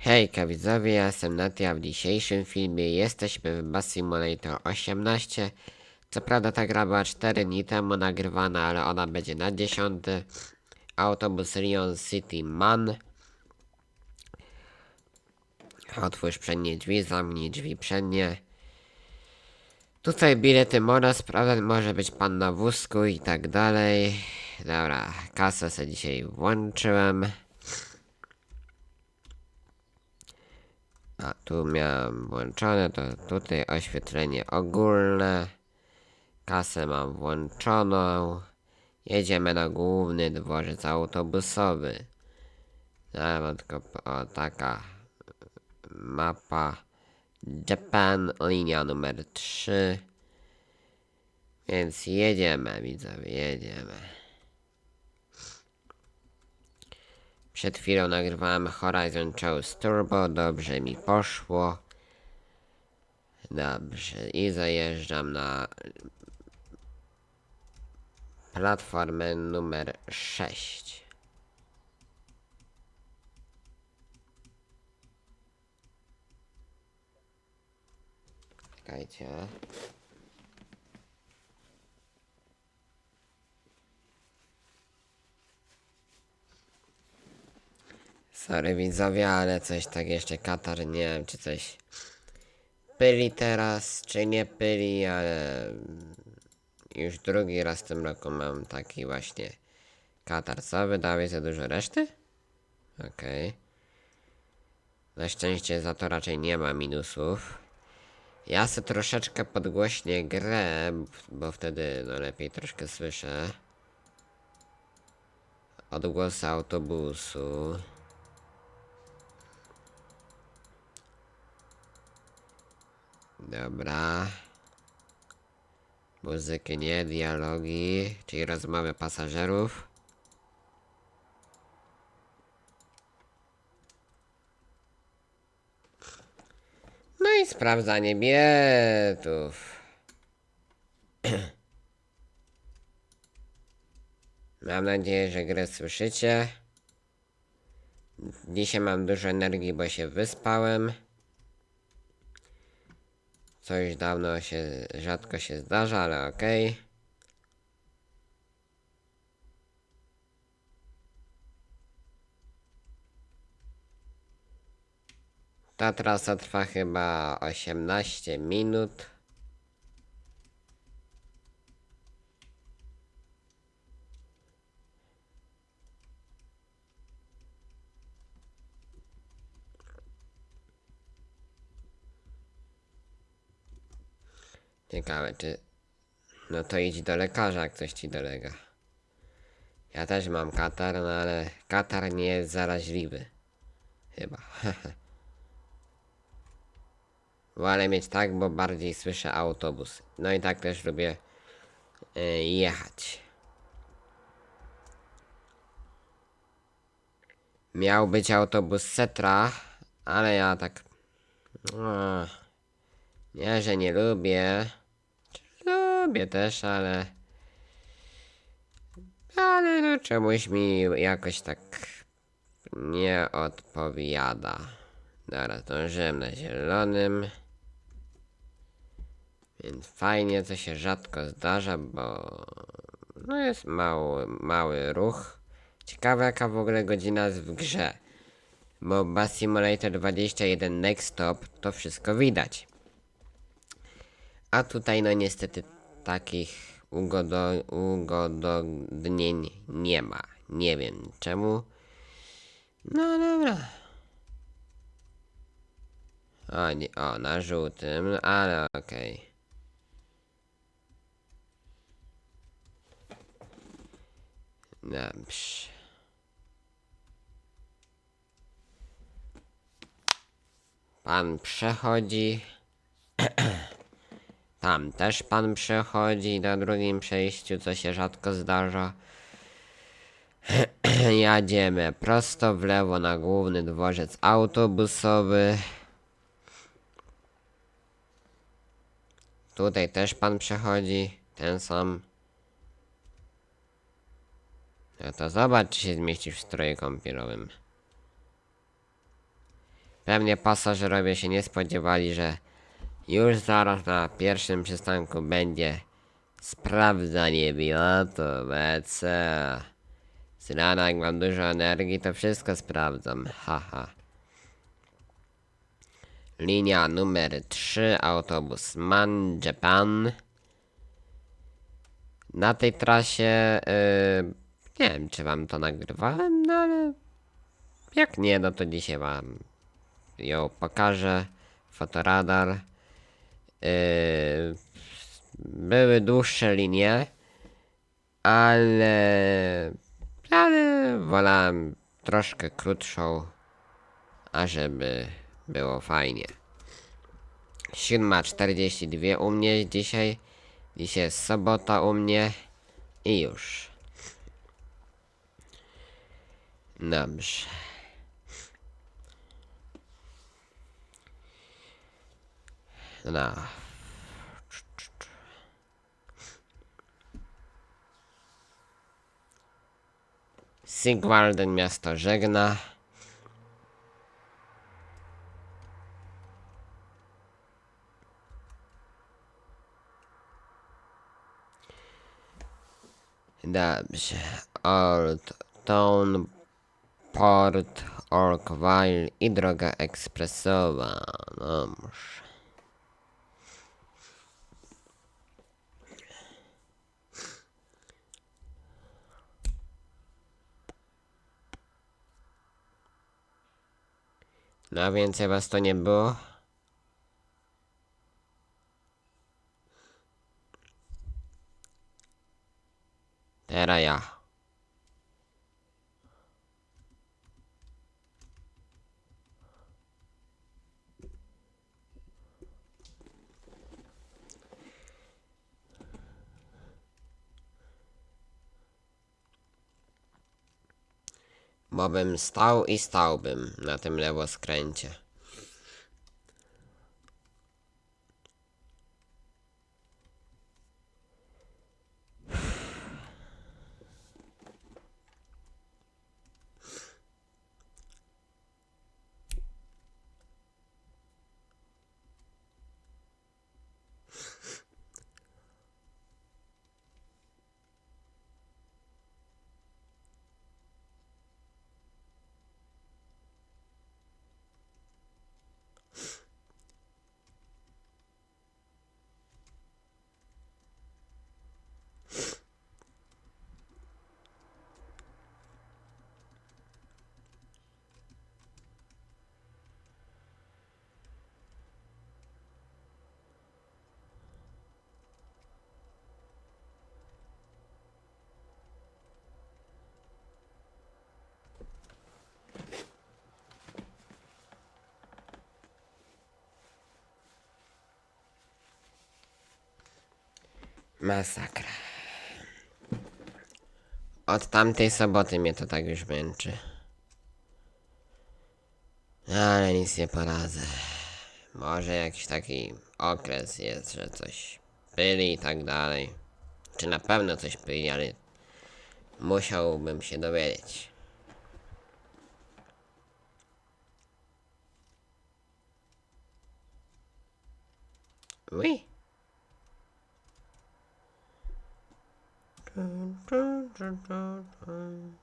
Hejka widzowie, ja jestem Natia. W dzisiejszym filmie jesteśmy w Bus Simulator 18. Co prawda ta gra była 4 dni temu nagrywana, ale ona będzie na 10. Autobus Lyon City Man. Otwórz przednie drzwi, zamknij drzwi przednie. Tutaj bilety można sprawdzać, może być pan na wózku i tak dalej. Dobra, kasę sobie dzisiaj włączyłem. A tu miałem włączone, to tutaj oświetlenie ogólne. Kasę mam włączoną. Jedziemy na główny dworzec autobusowy. Ja mam tylko o, taka mapa. Japan, linia numer 3. Więc jedziemy, widzowie, jedziemy. Przed chwilą nagrywałem Horizon Chose Turbo, dobrze mi poszło. Dobrze, i zajeżdżam na platformę numer 6. Czekajcie. Sorry widzowie, ale coś tak jeszcze Katar, nie wiem czy coś pyli teraz, czy nie pyli, ale już drugi raz w tym roku mam taki właśnie Katar. Co, wydałeś za dużo reszty? Okej. Na szczęście za to raczej nie ma minusów. Ja se troszeczkę podgłośnię grę, bo wtedy no lepiej troszkę słyszę. Odgłosy autobusu. Dobra. Muzyki nie, dialogi, czyli rozmowy pasażerów. No i sprawdzanie biletów. Mam nadzieję, że grę słyszycie. Dzisiaj mam dużo energii, bo się wyspałem. Coś dawno się, rzadko się zdarza, ale okej. Ta trasa trwa chyba 18 minut. Ciekawe, czy... No to idź do lekarza, jak coś ci dolega. Ja też mam katar, no ale katar nie jest zaraźliwy. Chyba. Wolę mieć tak, bo bardziej słyszę autobus. No i tak też lubię y, jechać. Miał być autobus Setra, ale ja tak... No, nie, że nie lubię. Lubię też, ale... Ale no czemuś mi jakoś tak nie odpowiada. Dobra, zdążyłem na zielonym. Więc fajnie, co się rzadko zdarza, bo no jest mały, mały ruch. Ciekawe jaka w ogóle godzina jest w grze. Bo Bus Simulator 21 Next Stop to wszystko widać. A tutaj no niestety takich ugodo, ugododnień nie ma. Nie wiem czemu. No dobra. O, nie, o na żółtym, ale okej. Dobrze. Pan przechodzi. Tam też pan przechodzi na drugim przejściu, co się rzadko zdarza. Jadziemy prosto w lewo na główny dworzec autobusowy. Tutaj też pan przechodzi, ten sam. No to zobacz, czy się zmieścisz w stroju kąpielowym. Pewnie pasażerowie się nie spodziewali, że już zaraz na pierwszym przystanku będzie sprawdzanie biletu BC. Z rana jak mam dużo energii, to wszystko sprawdzam. Haha. Linia numer 3, autobus Man Japan. Na tej trasie, yy, nie wiem czy wam to nagrywałem, no ale jak nie, no to dzisiaj wam ją pokażę. Fotoradar. Yy, były dłuższe linie, ale, ale wolałem troszkę krótszą, ażeby było fajnie. 7.42 u mnie dzisiaj. Dzisiaj jest sobota u mnie i już. Dobrze. No. Sigwarden miasto żegna. Dobrze. Old Town, Port, Orkville i droga ekspresowa. Dobrze. No więcej was to nie było? Teraz ja. Bo bym stał i stałbym na tym lewoskręcie. Masakra. Od tamtej soboty mnie to tak już męczy. Ale nic nie poradzę. Może jakiś taki okres jest, że coś pyli i tak dalej. Czy na pewno coś pyli, ale musiałbym się dowiedzieć. Ui. do do do do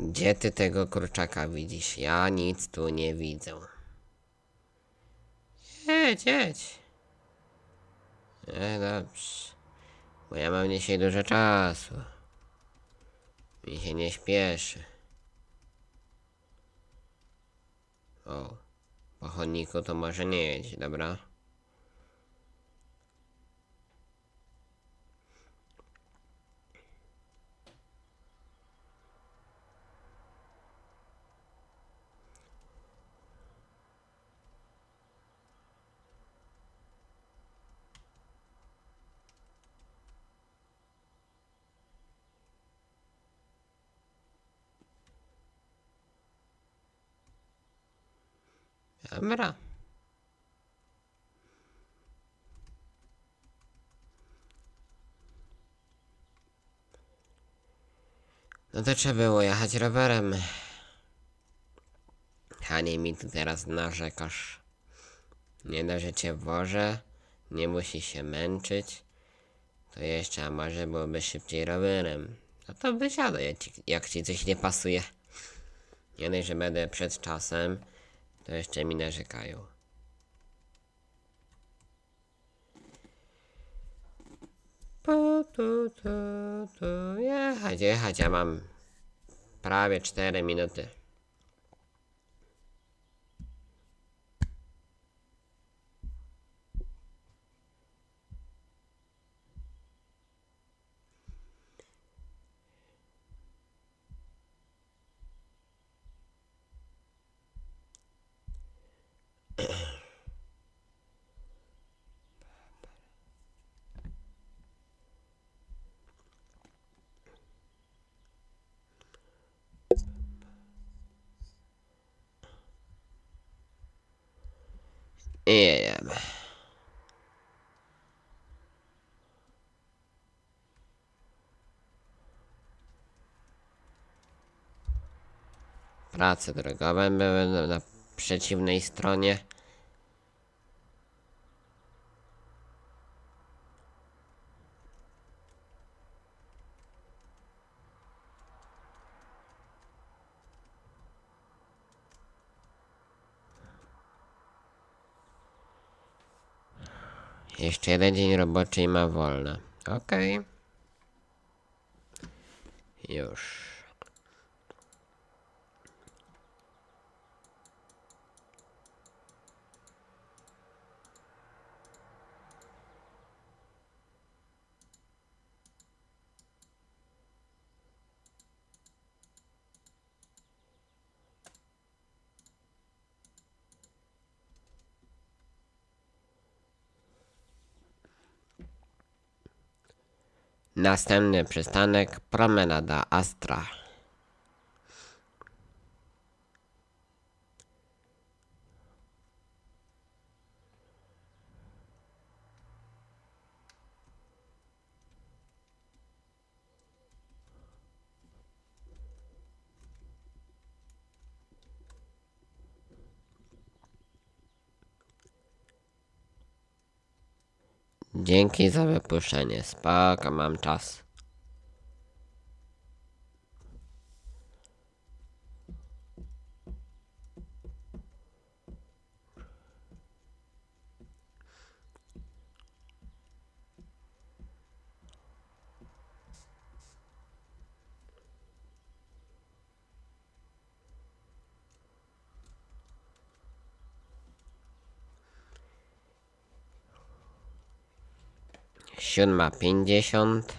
Gdzie ty tego kurczaka widzisz? Ja nic tu nie widzę. Jedź, jedź. E, dobrze. Bo ja mam dzisiaj dużo czasu. Mi się nie śpieszy. O, po chodniku to może nie jedź, dobra? Dobra. No to trzeba było jechać rowerem. A nie mi tu teraz narzekasz. Nie da, że cię wożę, nie musi się męczyć. To jeszcze, a może byłoby szybciej rowerem. No to wysiadaj, jak ci, coś nie pasuje. Nie dość, że będę przed czasem, to jeszcze mi narzekają. Tu, tu, tu, tu. Jechać, jechać, ja mam prawie 4 minuty. Jedziemy. Prace drogowe były na przeciwnej stronie. Jeszcze jeden dzień roboczy i ma wolne. Okej. Już. Następny przystanek Promenada Astra. Dzięki za wypuszczenie. Spoko, mam czas. Siódma pięćdziesiąt.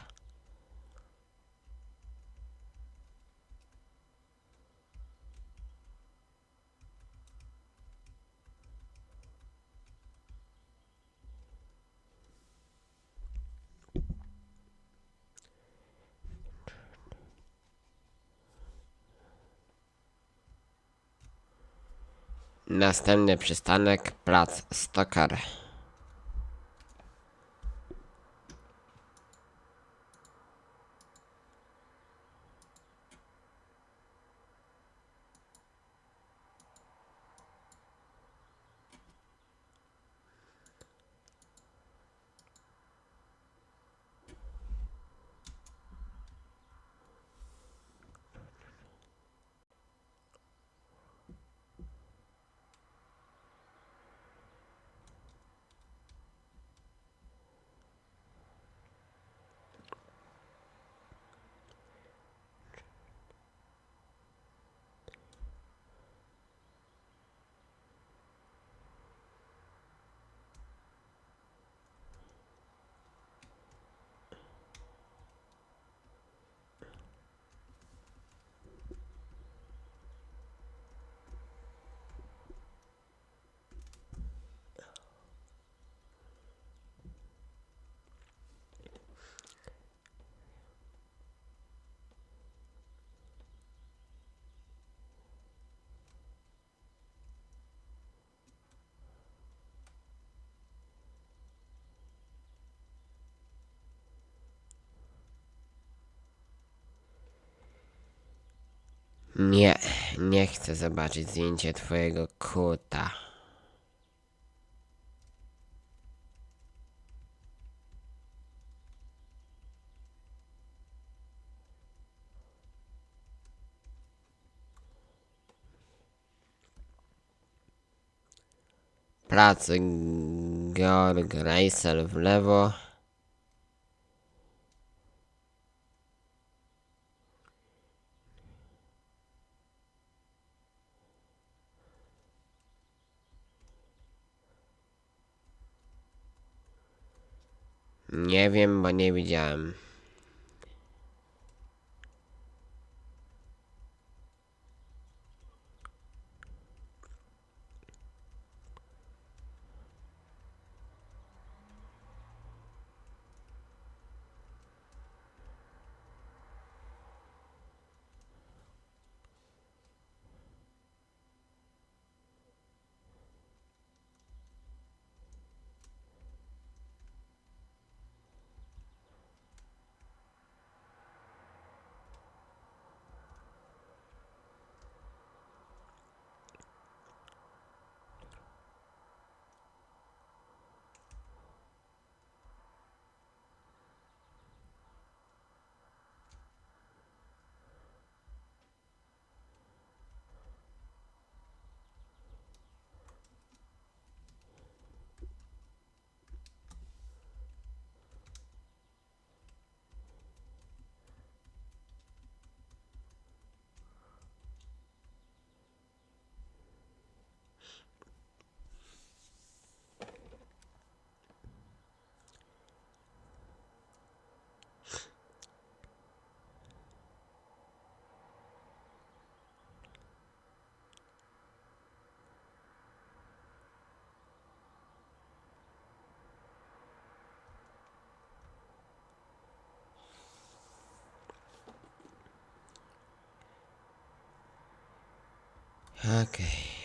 Następny przystanek Plac Stokar. Nie, nie chcę zobaczyć zdjęcie twojego kuta. Plac Georg Reisel w lewo. Nie wiem, bo nie widziałem. Okej.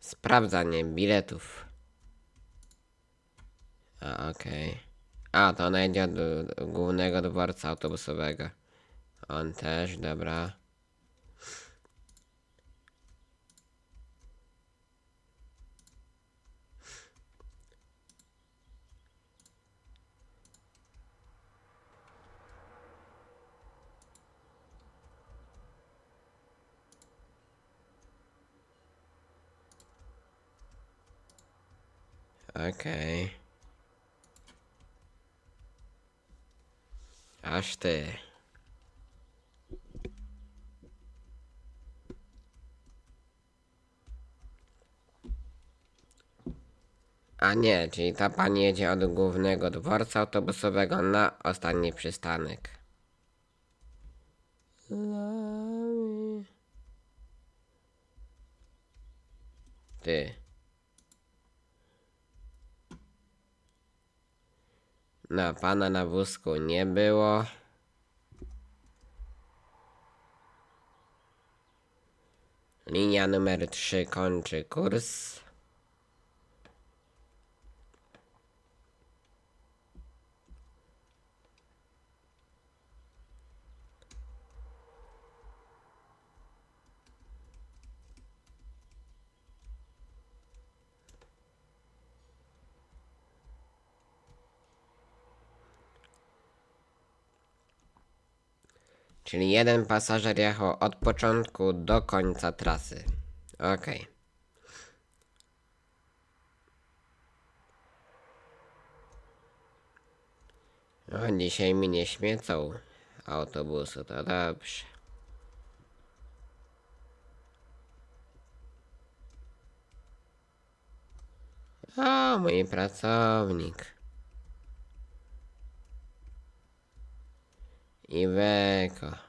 Sprawdzanie biletów. A, okej. A, to ona idzie głównego dworca autobusowego. On też, dobra. Okej. Aż ty. A nie, czyli ta pani jedzie od głównego dworca autobusowego na ostatni przystanek. Ty. Na pana na wózku nie było. Linia numer 3 kończy kurs. Czyli jeden pasażer jechał od początku do końca trasy. Okej. O, dzisiaj mi nie śmiecą autobusu, to dobrze. O, mój pracownik. Iweko.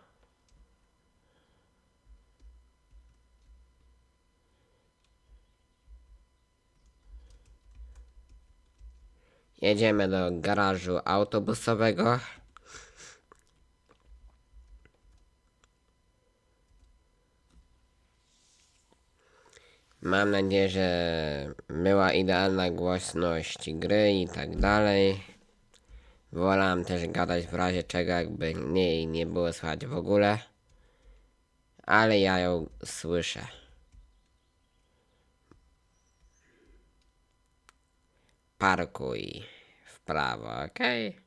Jedziemy do garażu autobusowego. Mam nadzieję, że była idealna głośność gry i tak dalej. Wolałem też gadać w razie czego, jakby jej nie było słychać w ogóle. Ale ja ją słyszę. Parkuj w prawo, okej?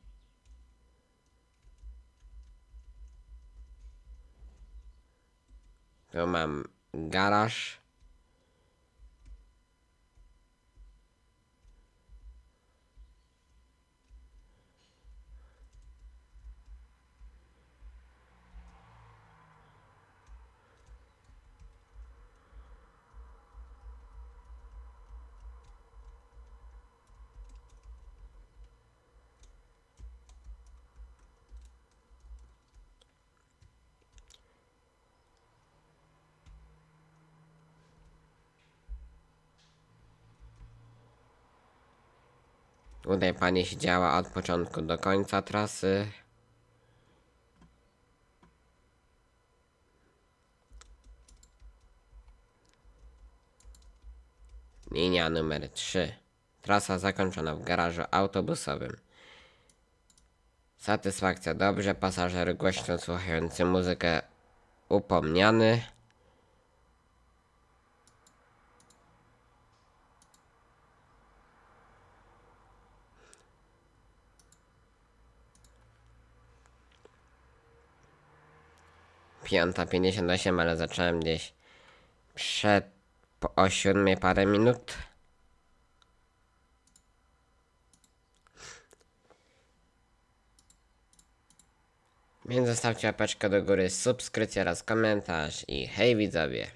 Tu mam garaż. Tutaj pani siedziała od początku do końca trasy. Linia numer 3. Trasa zakończona w garażu autobusowym. Satysfakcja dobrze, pasażer głośno słuchający muzykę upomniany. Piąta 58, ale zacząłem gdzieś przed po, o siódmej parę minut. Więc zostawcie łapeczkę do góry, subskrypcję oraz komentarz i hej widzowie.